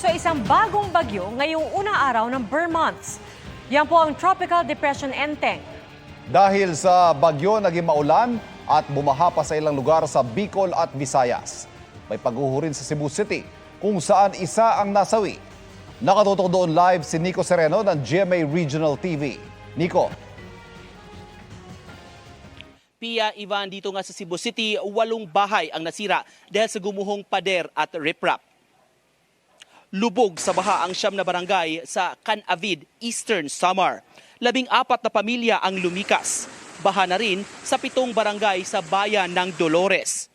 Kapuso, isang bagong bagyo ngayong unang araw ng Burr Months. Yan po ang Tropical Depression Enteng. Dahil sa bagyo naging maulan at bumaha pa sa ilang lugar sa Bicol at Visayas. May pag rin sa Cebu City kung saan isa ang nasawi. Nakatutok doon live si Nico Sereno ng GMA Regional TV. Nico, Pia Ivan dito nga sa Cebu City, walong bahay ang nasira dahil sa gumuhong pader at riprap. Lubog sa baha ang siyam na barangay sa Canavid, Eastern Samar. Labing apat na pamilya ang lumikas. Baha na rin sa pitong barangay sa bayan ng Dolores.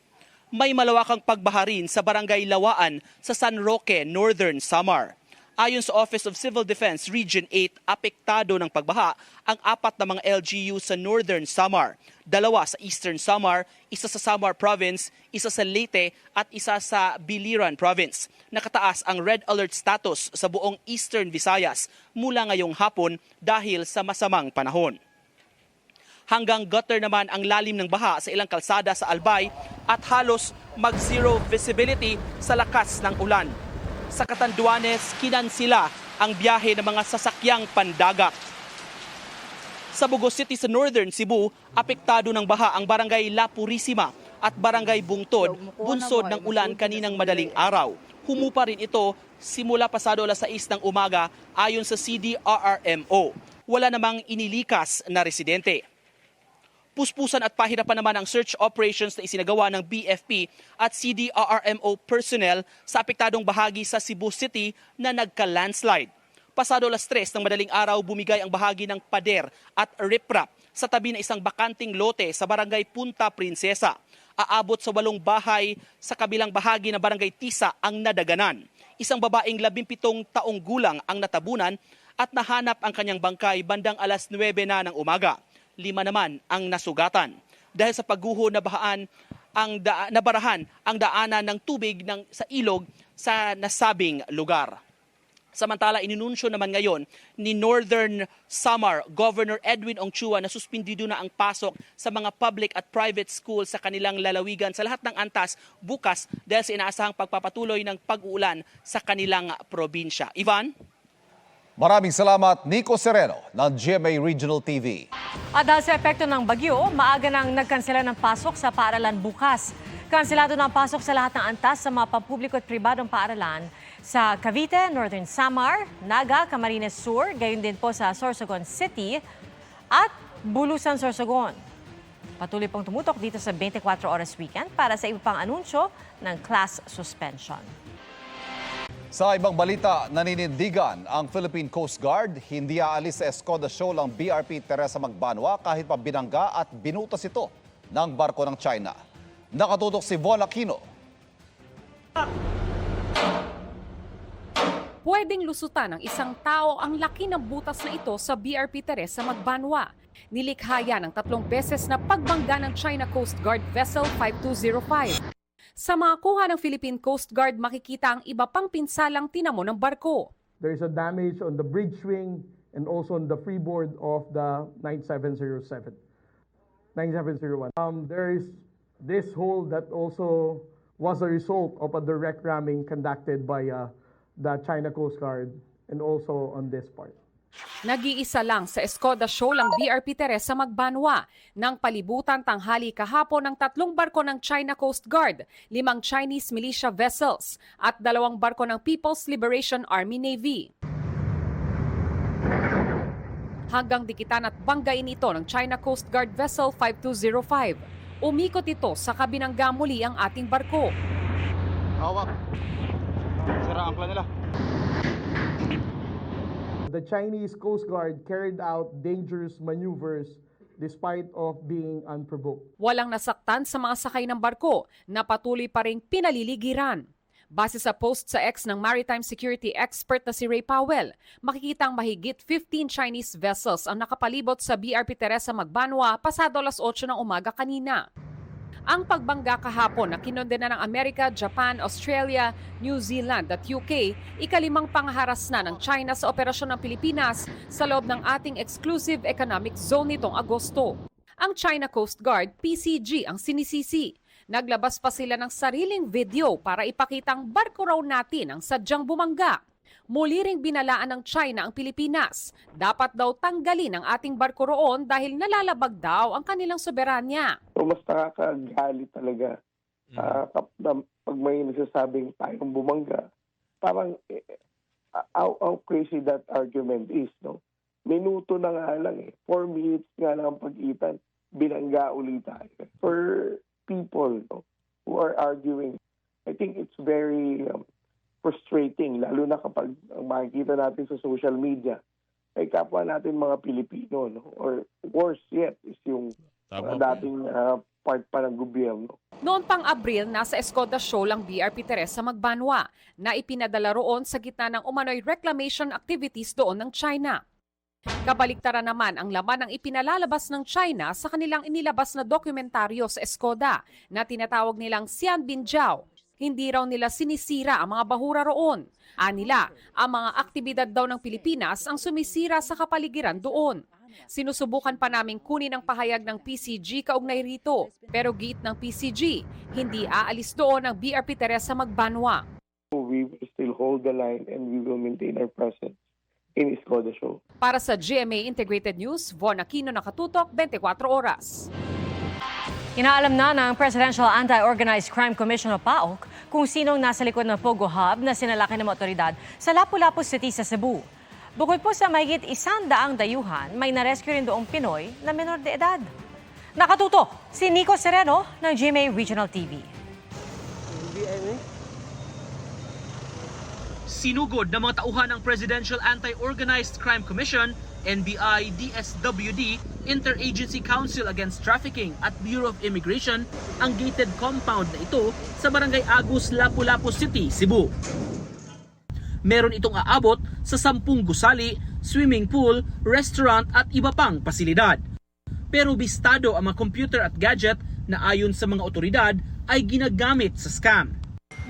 May malawakang pagbaha rin sa barangay Lawaan sa San Roque, Northern Samar. Ayon sa Office of Civil Defense Region 8, apektado ng pagbaha ang apat na mga LGU sa Northern Samar, dalawa sa Eastern Samar, isa sa Samar Province, isa sa Leyte at isa sa Biliran Province. Nakataas ang red alert status sa buong Eastern Visayas mula ngayong hapon dahil sa masamang panahon. Hanggang gutter naman ang lalim ng baha sa ilang kalsada sa Albay at halos mag-zero visibility sa lakas ng ulan. Sa Catanduanes, kinansila ang biyahe ng mga sasakyang pandagat. Sa Bugos City sa Northern Cebu, apektado ng baha ang barangay La Purisima at barangay Bungtod, bunsod ng ulan kaninang madaling araw. Humupa rin ito simula pasado alas 6 ng umaga ayon sa CDRRMO. Wala namang inilikas na residente. Puspusan at pahirapan naman ang search operations na isinagawa ng BFP at CDRRMO personnel sa apektadong bahagi sa Cebu City na nagka-landslide. Pasado alas 3 ng madaling araw, bumigay ang bahagi ng pader at riprap sa tabi ng isang bakanting lote sa barangay Punta Princesa. Aabot sa walong bahay sa kabilang bahagi ng barangay Tisa ang nadaganan. Isang babaeng 17 taong gulang ang natabunan at nahanap ang kanyang bangkay bandang alas 9 na ng umaga lima naman ang nasugatan. Dahil sa pagguho na bahaan ang da- nabarahan ang daanan ng tubig ng, sa ilog sa nasabing lugar. Samantala, ininunsyo naman ngayon ni Northern Samar Governor Edwin Ongchua na suspindido na ang pasok sa mga public at private schools sa kanilang lalawigan sa lahat ng antas bukas dahil sa inaasahang pagpapatuloy ng pag-uulan sa kanilang probinsya. Ivan? Maraming salamat Nico Sereno ng GMA Regional TV. At dahil sa epekto ng bagyo, maaga nang nagkansela ng pasok sa paaralan bukas. Kanselado ng pasok sa lahat ng antas sa mga pampubliko at pribadong paaralan sa Cavite, Northern Samar, Naga, Camarines Sur, gayon din po sa Sorsogon City at Bulusan, Sorsogon. Patuloy pong tumutok dito sa 24 Oras Weekend para sa iba pang anunsyo ng class suspension. Sa ibang balita, naninindigan ang Philippine Coast Guard. Hindi aalis sa Escoda Shoal ang BRP Teresa Magbanwa kahit pa binangga at binutas ito ng barko ng China. Nakatutok si Von Aquino. Pwedeng lusutan ng isang tao ang laki ng butas na ito sa BRP Teresa Magbanwa. Nilikha yan ng tatlong beses na pagbangga ng China Coast Guard Vessel 5205. Sa mga kuha ng Philippine Coast Guard, makikita ang iba pang pinsalang tinamo ng barko. There is a damage on the bridge wing and also on the freeboard of the 9707. 9701. Um, there is this hole that also was a result of a direct ramming conducted by uh, the China Coast Guard and also on this part. Nag-iisa lang sa Escoda Shoal ang BRP Teresa Magbanwa nang palibutan tanghali kahapon ng tatlong barko ng China Coast Guard, limang Chinese militia vessels at dalawang barko ng People's Liberation Army Navy. Hanggang dikitan at banggain ito ng China Coast Guard Vessel 5205. Umikot ito sa kabinangga muli ang ating barko. Hawak. Sira ang nila. The Chinese Coast Guard carried out dangerous maneuvers despite of being unprovoked. Walang nasaktan sa mga sakay ng barko na patuloy pa ring pinaliligiran. Base sa post sa X ng maritime security expert na si Ray Powell, makikita ang mahigit 15 Chinese vessels ang nakapalibot sa BRP Teresa Magbanwa pasado alas 8 ng umaga kanina. Ang pagbangga kahapon na kinondena ng Amerika, Japan, Australia, New Zealand at UK, ikalimang pangharas na ng China sa operasyon ng Pilipinas sa loob ng ating exclusive economic zone nitong Agosto. Ang China Coast Guard, PCG, ang sinisisi Naglabas pa sila ng sariling video para ipakitang barko raw natin ang sadyang bumangga. Muli ring binalaan ng China ang Pilipinas. Dapat daw tanggalin ang ating barko roon dahil nalalabag daw ang kanilang soberanya. So mas nakakagalit talaga kap- na- pag may nagsasabing tayong bumangga. Parang eh, how, how crazy that argument is, no? Minuto na nga lang eh. Four minutes nga lang ang pag-itan. Binangga ulit tayo. For people no, who are arguing, I think it's very um, frustrating, lalo na kapag ang makikita natin sa social media, ay kapwa natin mga Pilipino, no? or worse yet, is yung mga dating ah, part pa ng gobyerno. Noon pang Abril, nasa Escoda Show lang BRP Teresa Magbanwa na ipinadala roon sa gitna ng umano'y reclamation activities doon ng China. Kabaliktaran naman ang laman ng ipinalalabas ng China sa kanilang inilabas na dokumentaryo sa Escoda na tinatawag nilang Xian Binjiao. Hindi raw nila sinisira ang mga bahura roon. Anila, ang mga aktibidad daw ng Pilipinas ang sumisira sa kapaligiran doon. Sinusubukan pa naming kunin ang pahayag ng PCG kaugnay rito. Pero giit ng PCG, hindi aalis doon ang BRP Teresa Magbanwa. We will still hold the line and we will maintain our presence in Escoda Show. Para sa GMA Integrated News, Von Aquino nakatutok 24 oras. Inaalam na ng Presidential Anti-Organized Crime Commission o PAOK kung sinong nasa likod ng Pogo Hub na sinalaki ng otoridad sa Lapu-Lapu City sa Cebu. Bukod po sa mahigit isang daang dayuhan, may narescue rin doong Pinoy na menor de edad. Nakatutok si Nico Sereno ng GMA Regional TV. Sinugod ng mga tauhan ng Presidential Anti-Organized Crime Commission, NBI, DSWD, Interagency Council Against Trafficking at Bureau of Immigration ang gated compound na ito sa Barangay Agus, Lapu-Lapu City, Cebu. Meron itong aabot sa sampung gusali, swimming pool, restaurant at iba pang pasilidad. Pero bistado ang mga computer at gadget na ayon sa mga otoridad ay ginagamit sa scam.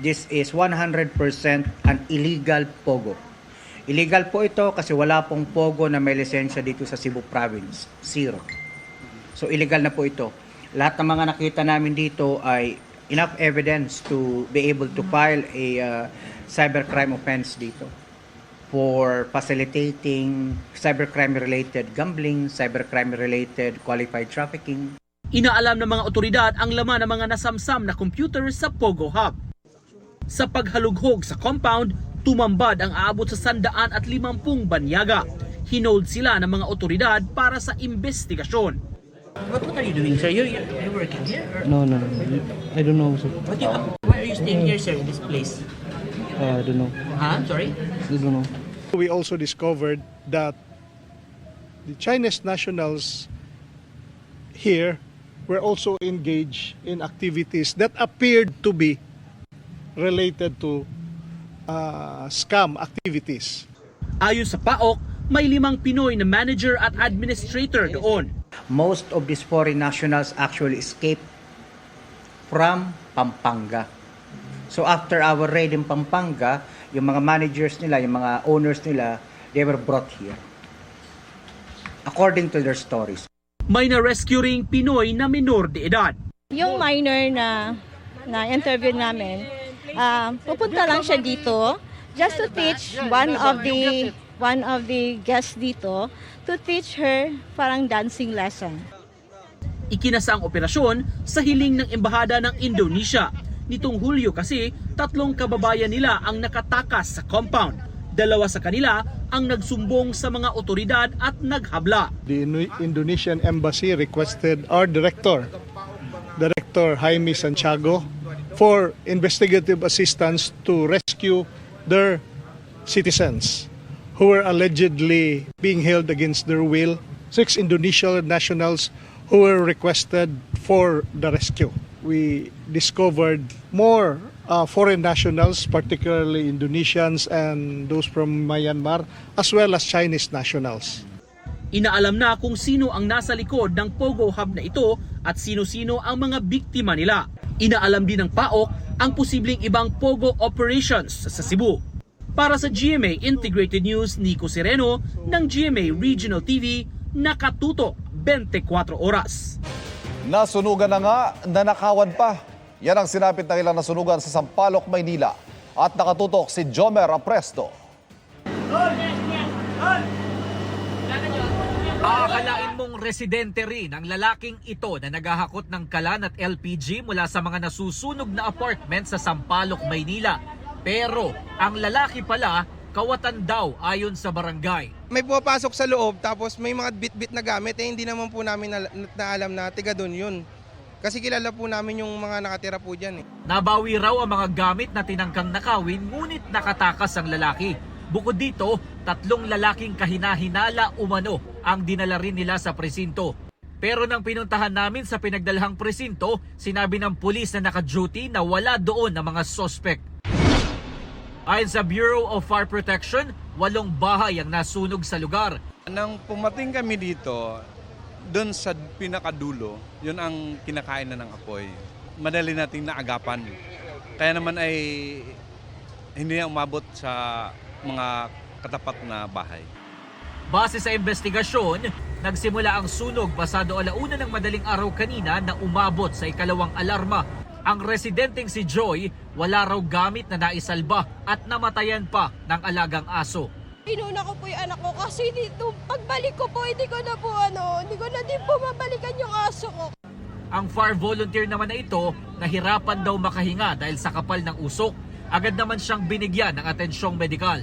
This is 100% an illegal pogo. Illegal po ito kasi wala pong pogo na may lisensya dito sa Cebu Province. Zero. So illegal na po ito. Lahat ng mga nakita namin dito ay enough evidence to be able to file a uh, cybercrime offense dito for facilitating cybercrime related gambling, cybercrime related qualified trafficking, Inaalam ng mga otoridad ang laman ng mga nasamsam na computer sa Pogo Hub. Sa paghalughog sa compound, tumambad ang aabot sa sandaan at limampung banyaga. Hinold sila ng mga otoridad para sa investigasyon. What, what are you doing, sir? You're, you're, you're working here? Or No, no, no. I don't know. sir. what you, why are you staying here, sir, in this place? Uh, I don't know. Huh? Sorry? I don't know. We also discovered that the Chinese nationals here were also engaged in activities that appeared to be related to uh, scam activities. Ayon sa PAOK, may limang Pinoy na manager at administrator doon. most of these foreign nationals actually escaped from Pampanga. So after our raid in Pampanga, yung mga managers nila, yung mga owners nila, they were brought here. According to their stories. May na-rescue ring Pinoy na minor de edad. Yung minor na na interview namin, ah, pupunta lang siya dito just to teach one of the one of the guests dito to teach her parang dancing lesson. Ikinasa ang operasyon sa hiling ng Embahada ng Indonesia. Nitong Hulyo kasi, tatlong kababayan nila ang nakatakas sa compound. Dalawa sa kanila ang nagsumbong sa mga otoridad at naghabla. The Indo- Indonesian embassy requested our director, Director Jaime Santiago, for investigative assistance to rescue their citizens who were allegedly being held against their will. Six Indonesian nationals who were requested for the rescue. We discovered more uh, foreign nationals, particularly Indonesians and those from Myanmar, as well as Chinese nationals. Inaalam na kung sino ang nasa likod ng Pogo Hub na ito at sino-sino ang mga biktima nila. Inaalam din ng PAOK ang posibleng ibang Pogo operations sa Cebu. Para sa GMA Integrated News, Nico Sereno ng GMA Regional TV, nakatutok 24 oras. Nasunugan na nga, nanakawan pa. Yan ang sinapit ng ilang nasunugan sa Sampaloc, Maynila. At nakatutok si Jomer Apresto. Aakalain mong residente rin ang lalaking ito na naghahakot ng kalan at LPG mula sa mga nasusunog na apartment sa Sampaloc, Maynila. Pero ang lalaki pala, kawatan daw ayon sa barangay. may pumapasok sa loob tapos may mga bit-bit na gamit eh hindi naman po namin na, na alam na tiga doon yun. Kasi kilala po namin yung mga nakatira po dyan eh. Nabawi raw ang mga gamit na tinangkang nakawin ngunit nakatakas ang lalaki. Bukod dito, tatlong lalaking kahinahinala umano ang dinala rin nila sa presinto. Pero nang pinuntahan namin sa pinagdalhang presinto, sinabi ng pulis na naka-duty na wala doon ang mga sospek. Ayon sa Bureau of Fire Protection, walong bahay ang nasunog sa lugar. Nang pumating kami dito, doon sa pinakadulo, yun ang kinakain na ng apoy. Madali nating naagapan. Kaya naman ay hindi na umabot sa mga katapat na bahay. Base sa investigasyon, nagsimula ang sunog pasado alauna ng madaling araw kanina na umabot sa ikalawang alarma. Ang residenteng si Joy, wala raw gamit na naisalba at namatayan pa ng alagang aso. Inuna ko po yung anak ko kasi dito, pagbalik ko po, hindi ko na po ano, hindi ko na din po mabalikan yung aso ko. Ang fire volunteer naman na ito, nahirapan daw makahinga dahil sa kapal ng usok. Agad naman siyang binigyan ng atensyong medikal.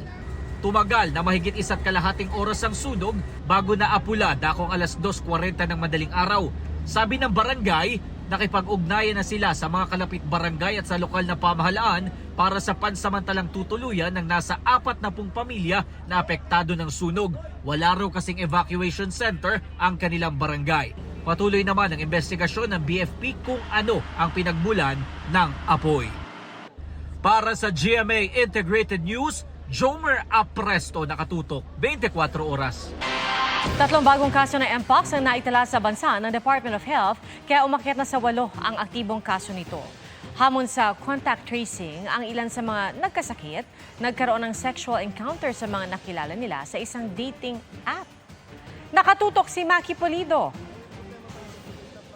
Tumagal na mahigit isa't kalahating oras ang sunog bago na apula dakong alas 2.40 ng madaling araw. Sabi ng barangay, nakipag-ugnayan na sila sa mga kalapit barangay at sa lokal na pamahalaan para sa pansamantalang tutuluyan ng nasa apat na pung pamilya na apektado ng sunog. Wala raw kasing evacuation center ang kanilang barangay. Patuloy naman ang investigasyon ng BFP kung ano ang pinagmulan ng apoy. Para sa GMA Integrated News, Jomer Apresto nakatutok 24 oras. Tatlong bagong kaso ng Mpox ang naitala sa bansa ng Department of Health kaya umakyat na sa walo ang aktibong kaso nito. Hamon sa contact tracing, ang ilan sa mga nagkasakit nagkaroon ng sexual encounter sa mga nakilala nila sa isang dating app. Nakatutok si Maki Polido.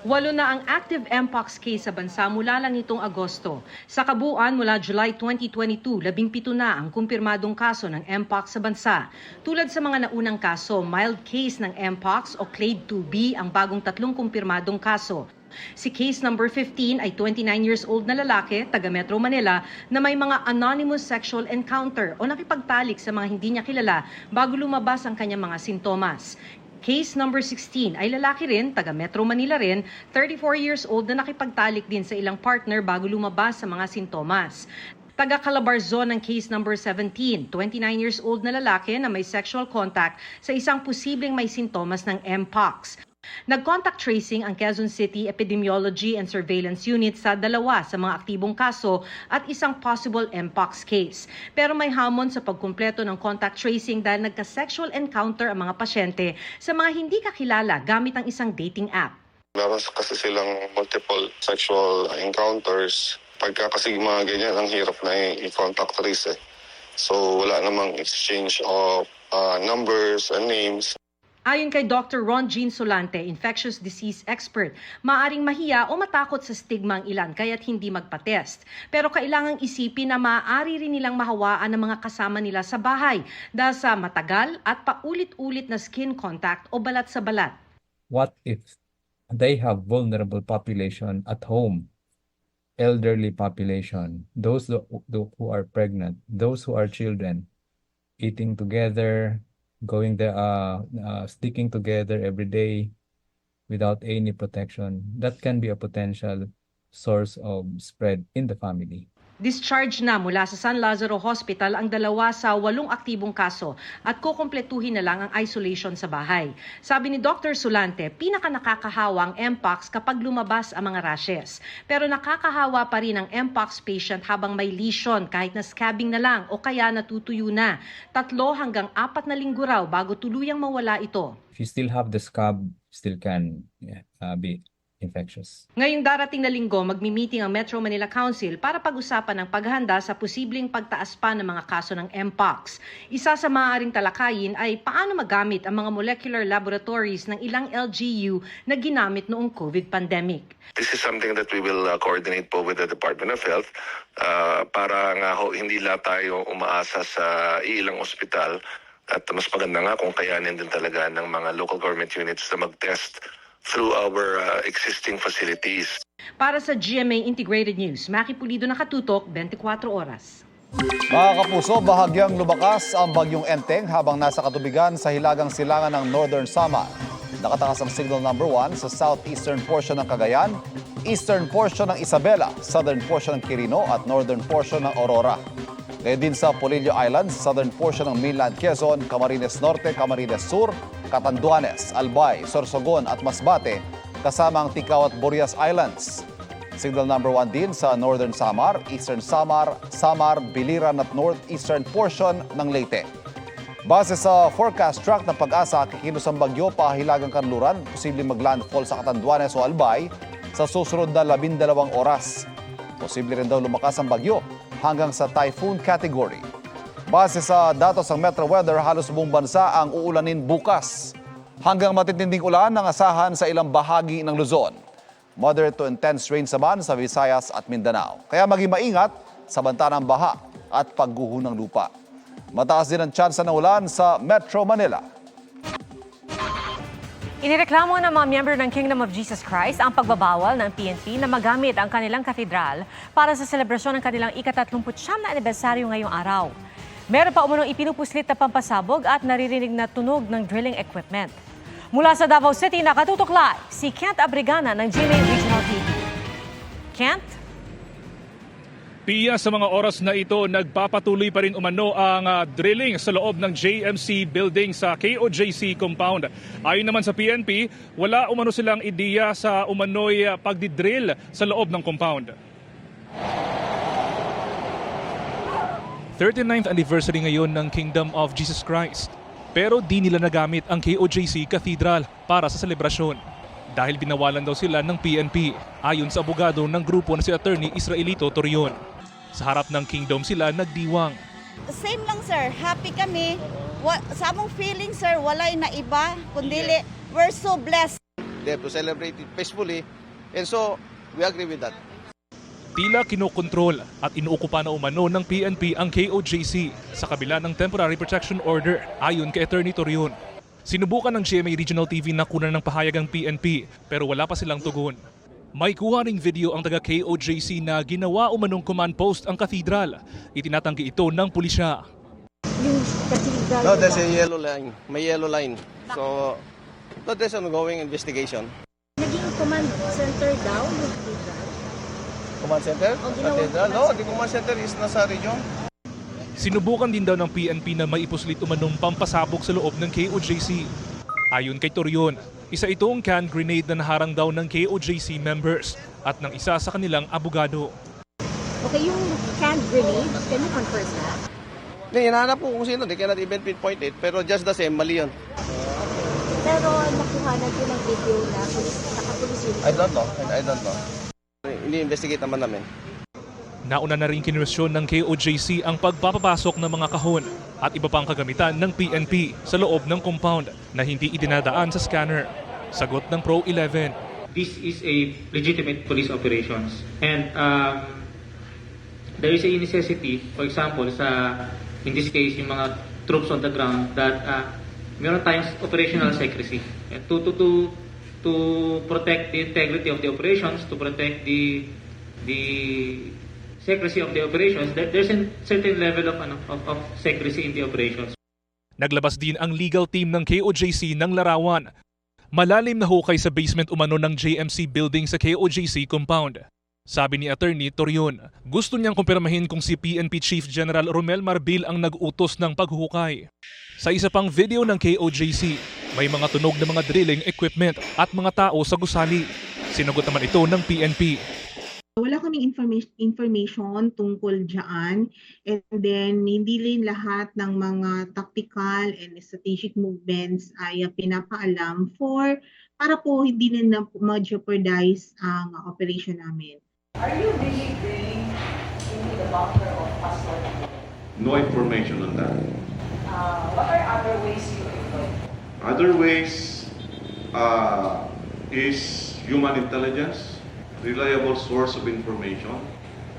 Walo na ang active Mpox case sa bansa mula lang nitong Agosto. Sa kabuuan mula July 2022, labing pito na ang kumpirmadong kaso ng Mpox sa bansa. Tulad sa mga naunang kaso, mild case ng Mpox o Clade 2B ang bagong tatlong kumpirmadong kaso. Si case number 15 ay 29 years old na lalaki, taga Metro Manila, na may mga anonymous sexual encounter o nakipagtalik sa mga hindi niya kilala bago lumabas ang kanyang mga sintomas. Case number 16 ay lalaki rin, taga Metro Manila rin, 34 years old na nakipagtalik din sa ilang partner bago lumabas sa mga sintomas. Taga Calabarzon ang case number 17, 29 years old na lalaki na may sexual contact sa isang posibleng may sintomas ng Mpox. Nag-contact tracing ang Quezon City Epidemiology and Surveillance Unit sa dalawa sa mga aktibong kaso at isang possible Mpox case. Pero may hamon sa pagkumpleto ng contact tracing dahil nagka-sexual encounter ang mga pasyente sa mga hindi kakilala gamit ang isang dating app. Meron kasi silang multiple sexual encounters. Pagka kasi mga ganyan, ang hirap na i-contact trace eh. So wala namang exchange of uh, numbers and names. Ayon kay Dr. Ron Jean Solante, infectious disease expert, maaring mahiya o matakot sa stigma ang ilan kaya't hindi magpa-test. Pero kailangang isipin na maaari rin nilang mahawaan ang mga kasama nila sa bahay dahil sa matagal at paulit-ulit na skin contact o balat sa balat. what if they have vulnerable population at home elderly population those who are pregnant those who are children eating together going there uh, uh sticking together every day without any protection. That can be a potential source of spread in the family Discharge na mula sa San Lazaro Hospital ang dalawa sa walong aktibong kaso at kukumpletuhin na lang ang isolation sa bahay. Sabi ni Dr. Sulante, pinaka nakakahawa Mpox kapag lumabas ang mga rashes. Pero nakakahawa pa rin ang Mpox patient habang may lesion kahit na scabbing na lang o kaya natutuyo na. Tatlo hanggang apat na linggo raw bago tuluyang mawala ito. if you still have the scab still can yeah, uh, be infectious. Ngayong darating na linggo, magmi-meeting ang Metro Manila Council para pag-usapan ang paghahanda sa posibleng pagtaas pa ng mga kaso ng Mpox. Isa sa maaaring talakayin ay paano magamit ang mga molecular laboratories ng ilang LGU na ginamit noong COVID pandemic. This is something that we will uh, coordinate po with the Department of Health uh, para nga ho, hindi lang tayo umaasa sa ilang ospital at mas maganda nga kung kayanin din talaga ng mga local government units na mag-test through our uh, existing facilities. Para sa GMA Integrated News, Maki Pulido nakatutok 24 oras. Mga kapuso, bahagyang lumakas ang bagyong Enteng habang nasa katubigan sa hilagang silangan ng Northern Samar. Nakatakas ang signal number 1 sa southeastern portion ng Cagayan, eastern portion ng Isabela, southern portion ng Quirino at northern portion ng Aurora. Gayun din sa Polillo Islands, southern portion ng mainland Quezon, Camarines Norte, Camarines Sur, Catanduanes, Albay, Sorsogon at Masbate, kasama ang Ticao at Burias Islands. Signal number 1 din sa Northern Samar, Eastern Samar, Samar, Biliran at northeastern portion ng Leyte. Base sa forecast track ng pag-asa, kikilos ang bagyo pahilagang kanluran, posibleng maglandfall sa Catanduanes o Albay sa susunod na labindalawang oras. Posible rin daw lumakas ang bagyo hanggang sa typhoon category. Base sa datos ng Metro Weather, halos buong bansa ang uulanin bukas. Hanggang matitinding ulan ang asahan sa ilang bahagi ng Luzon. Moderate to intense rain naman sa Visayas at Mindanao. Kaya maging maingat sa banta ng baha at pagguho ng lupa. Mataas din ang tsansa ng ulan sa Metro Manila. Inireklamo ng mga miyembro ng Kingdom of Jesus Christ ang pagbabawal ng PNP na magamit ang kanilang katedral para sa selebrasyon ng kanilang ika-39 na anibersaryo ngayong araw. Meron pa umunong ipinupuslit na pampasabog at naririnig na tunog ng drilling equipment. Mula sa Davao City, nakatutok live si Kent Abrigana ng GMA Regional TV. Kent? Piya sa mga oras na ito, nagpapatuloy pa rin umano ang ah, drilling sa loob ng JMC building sa KOJC compound. Ayon naman sa PNP, wala umano silang ideya sa umano'y ah, pagdidrill sa loob ng compound. 39th anniversary ngayon ng Kingdom of Jesus Christ. Pero di nila nagamit ang KOJC Cathedral para sa selebrasyon. Dahil binawalan daw sila ng PNP, ayon sa abogado ng grupo na si Attorney Israelito Torion. Sa harap ng kingdom sila nagdiwang. Same lang sir, happy kami. Wa, sa among feeling sir, walay na iba, kundi we're so blessed. They have to celebrate it peacefully. And so, we agree with that. Tila kinokontrol at inuukupa na umano ng PNP ang KOJC sa kabila ng Temporary Protection Order ayon kay Attorney Torion. Sinubukan ng GMA Regional TV na kunan ng pahayag ang PNP pero wala pa silang tugon. May kuha ring video ang taga KOJC na ginawa umanong command post ang katedral. Itinatanggi ito ng pulisya. No, there's a yellow line. May yellow line. So, no, there's ongoing investigation. Naging command center daw yung cathedral. Command center? Cathedral? No, the command center is nasa region. Sinubukan din daw ng PNP na maipuslit umanong pampasabog sa loob ng KOJC. Ayon kay Torion, isa itong can grenade na naharang daw ng KOJC members at ng isa sa kanilang abogado. Okay, yung canned grenade, can you confirm that? Hindi, hinahanap po kung sino. They cannot even pinpoint it. Pero just the same, mali yun. Pero nakuha na din ang video na nakapulis yun. I don't know. I don't know. Ini-investigate naman namin. Nauna na rin kinwestiyon ng KOJC ang pagpapapasok ng mga kahon at iba pang kagamitan ng PNP sa loob ng compound na hindi idinadaan sa scanner. Sagot ng Pro 11. This is a legitimate police operations. And um, there is a necessity, for example, sa, in this case, yung mga troops on the ground that uh, meron tayong operational secrecy. To, to, to, to protect the integrity of the operations, to protect the the secrecy of the operations, there, there's a certain level of, ano, of, of secrecy in the operations. Naglabas din ang legal team ng KOJC ng larawan. Malalim na hukay sa basement umano ng JMC building sa KOJC compound. Sabi ni Attorney Torion, gusto niyang kumpirmahin kung si PNP Chief General Romel Marbil ang nag-utos ng paghukay. Sa isa pang video ng KOJC, may mga tunog na mga drilling equipment at mga tao sa gusali. Sinagot naman ito ng PNP. Wala kaming information, information tungkol dyan. And then, hindi rin lahat ng mga tactical and strategic movements ay uh, pinapaalam for para po hindi na ma-jeopardize ang operation namin. Are you really going into the bunker of passport? No information on that. Uh, what are other ways you employ? Other ways uh, is human intelligence, reliable source of information,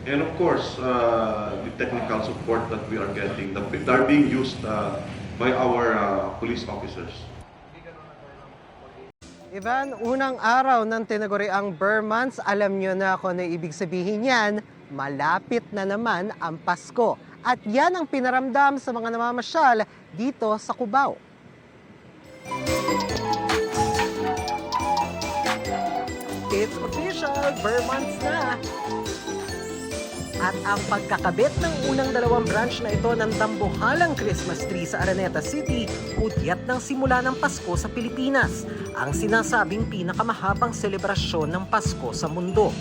and of course, uh, the technical support that we are getting that are being used uh, by our uh, police officers. Ivan, unang araw ng tinaguriang Burr Months, alam nyo na kung ano ibig sabihin yan, malapit na naman ang Pasko. At yan ang pinaramdam sa mga namamasyal dito sa Cubao. It's official, Burr Months na! At ang pagkakabit ng unang dalawang branch na ito ng dambuhalang Christmas tree sa Araneta City, hudyat ng simula ng Pasko sa Pilipinas, ang sinasabing pinakamahabang selebrasyon ng Pasko sa mundo.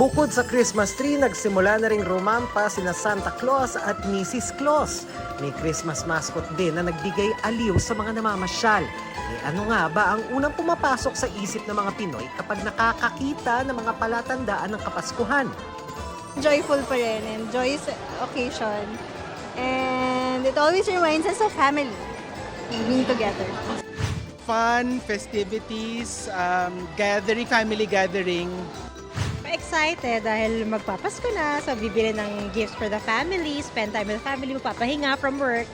Bukod sa Christmas tree, nagsimula na ring rumampa sina Santa Claus at Mrs. Claus. May Christmas mascot din na nagbigay aliw sa mga namamasyal. Eh ano nga ba ang unang pumapasok sa isip ng mga Pinoy kapag nakakakita ng mga palatandaan ng Kapaskuhan? joyful pa rin and joyous occasion. And it always reminds us of family being together. Fun, festivities, um, gathering, family gathering. Excited dahil magpapasko na, so bibili ng gifts for the family, spend time with the family, magpapahinga from work.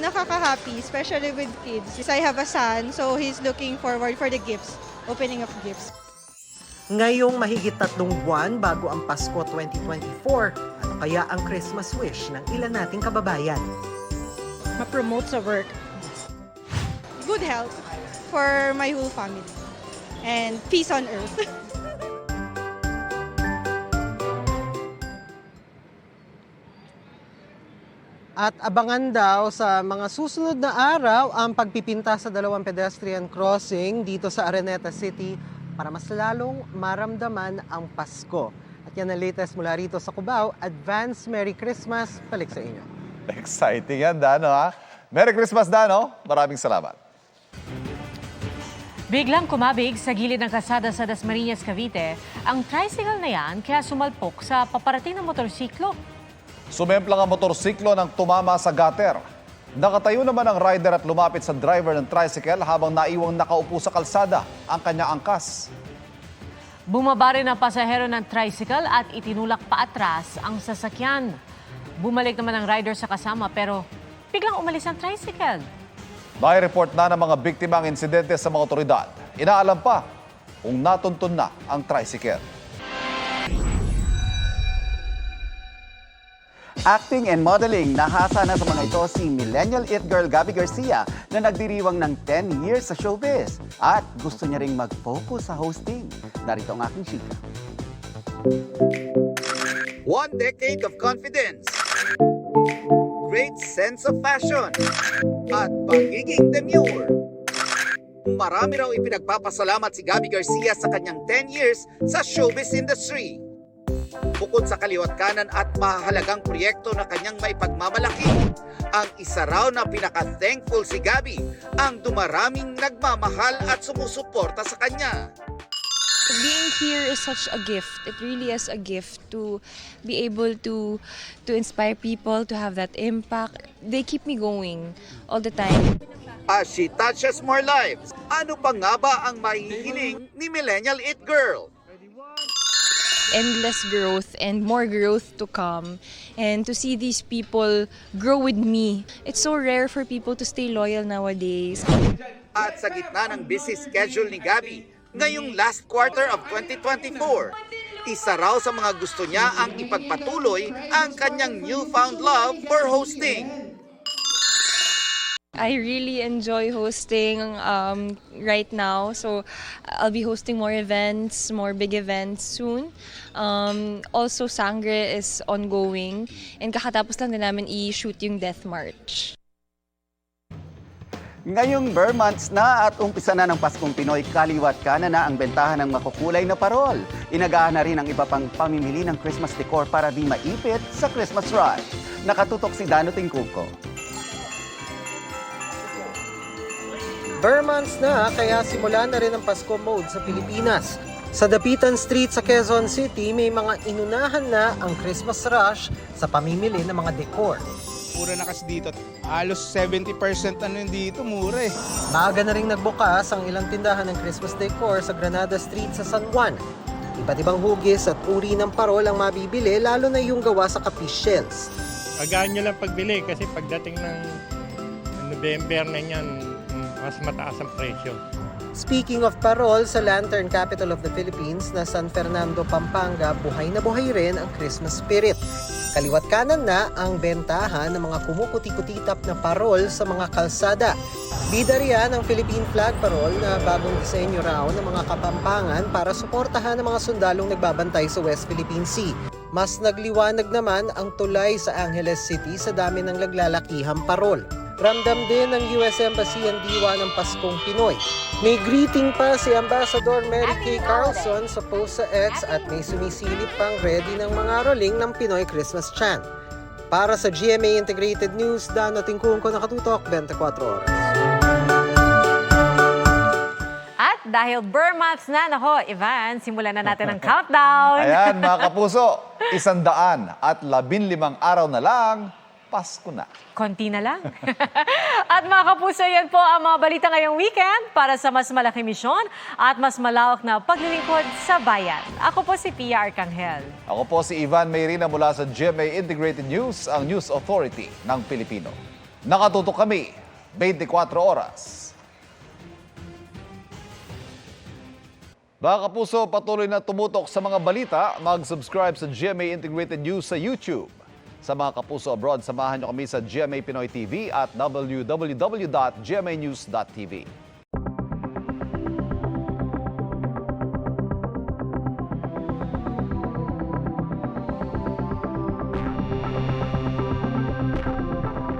Nakaka-happy, especially with kids. I have a son, so he's looking forward for the gifts, opening of gifts. Ngayong mahigit tatlong buwan bago ang Pasko 2024, ano kaya ang Christmas wish ng ilan nating kababayan? Ma-promote sa work. Good health for my whole family. And peace on earth. At abangan daw sa mga susunod na araw ang pagpipinta sa dalawang pedestrian crossing dito sa Araneta City para mas lalong maramdaman ang Pasko. At yan ang latest mula rito sa Cubao. Advance Merry Christmas. Balik sa inyo. Exciting yan, Dano, ha? Merry Christmas, Dano. Maraming salamat. Biglang kumabig sa gilid ng kasada sa Dasmariñas, Cavite ang tricycle na yan kaya sumalpok sa paparating ng motorsiklo. Sumemplang ang motorsiklo ng tumama sa gutter. Nakatayo naman ang rider at lumapit sa driver ng tricycle habang naiwang nakaupo sa kalsada ang kanyang angkas. Bumaba rin ang pasahero ng tricycle at itinulak paatras ang sasakyan. Bumalik naman ang rider sa kasama pero biglang umalis ang tricycle. May report na ng mga biktima ang insidente sa mga otoridad. Inaalam pa kung natuntun na ang tricycle. Acting and modeling, nahasa na sa mga ito si Millennial It Girl Gabby Garcia na nagdiriwang ng 10 years sa showbiz at gusto niya ring mag-focus sa hosting. Narito ang aking chika. One decade of confidence, great sense of fashion, at pagiging demure. Marami raw ipinagpapasalamat si Gabby Garcia sa kanyang 10 years sa showbiz industry. Bukod sa kaliwat kanan at mahalagang proyekto na kanyang maipagmamalaki, ang isa raw na pinaka-thankful si Gabi ang dumaraming nagmamahal at sumusuporta sa kanya. being here is such a gift. It really is a gift to be able to to inspire people to have that impact. They keep me going all the time. As she touches more lives, ano pa nga ba ang mahihiling ni Millennial It Girl? Endless growth and more growth to come. And to see these people grow with me. It's so rare for people to stay loyal nowadays. At sa gitna ng busy schedule ni Gabi, ngayong last quarter of 2024, isa raw sa mga gusto niya ang ipagpatuloy ang kanyang newfound love for hosting. I really enjoy hosting um, right now. So I'll be hosting more events, more big events soon. Um, also, Sangre is ongoing. And kakatapos lang din namin i-shoot yung Death March. Ngayong Burr months na at umpisa na ng Paskong Pinoy, kaliwat ka na na ang bentahan ng makukulay na parol. Inagahan na rin ang iba pang pamimili ng Christmas decor para di maipit sa Christmas rush. Nakatutok si Dano Tingkuko. Bare months na kaya simula na rin ang Pasko mode sa Pilipinas. Sa Dapitan Street sa Quezon City, may mga inunahan na ang Christmas rush sa pamimili ng mga decor. Mura na kasi dito. Halos 70% ano dito, mura eh. Maaga na rin nagbukas ang ilang tindahan ng Christmas decor sa Granada Street sa San Juan. Iba't ibang hugis at uri ng parol ang mabibili lalo na yung gawa sa capiz shells. Agaan nyo lang pagbili kasi pagdating ng November na yan, mas mataas ang presyo. Speaking of parol, sa Lantern Capital of the Philippines na San Fernando, Pampanga, buhay na buhay rin ang Christmas spirit. Kaliwat kanan na ang bentahan ng mga kumukuti-kutitap na parol sa mga kalsada. Bida riyan ang Philippine Flag Parol na bagong disenyo raw ng mga kapampangan para suportahan ang mga sundalong nagbabantay sa West Philippine Sea. Mas nagliwanag naman ang tulay sa Angeles City sa dami ng naglalakihang parol. Ramdam din ng US Embassy ang diwa ng Paskong Pinoy. May greeting pa si Ambassador Mary Kay Carlson sa post sa X at may sumisilip pang ready ng mga roling ng Pinoy Christmas Chant. Para sa GMA Integrated News, Dano Tingkung ko nakatutok 24 oras. At dahil Burr months na, nako, Ivan, simulan na natin ang countdown. Ayan mga kapuso, isandaan at labinlimang araw na lang, Pasko na. Konti na lang. at mga kapuso, yan po ang mga balita ngayong weekend para sa mas malaking misyon at mas malawak na paglilingkod sa bayan. Ako po si Pia Arcangel. Ako po si Ivan Mayrina mula sa GMA Integrated News, ang News Authority ng Pilipino. Nakatutok kami 24 oras. Mga kapuso, patuloy na tumutok sa mga balita, mag-subscribe sa GMA Integrated News sa YouTube. Sa mga kapuso abroad, samahan niyo kami sa GMA Pinoy TV at www.gmanews.tv.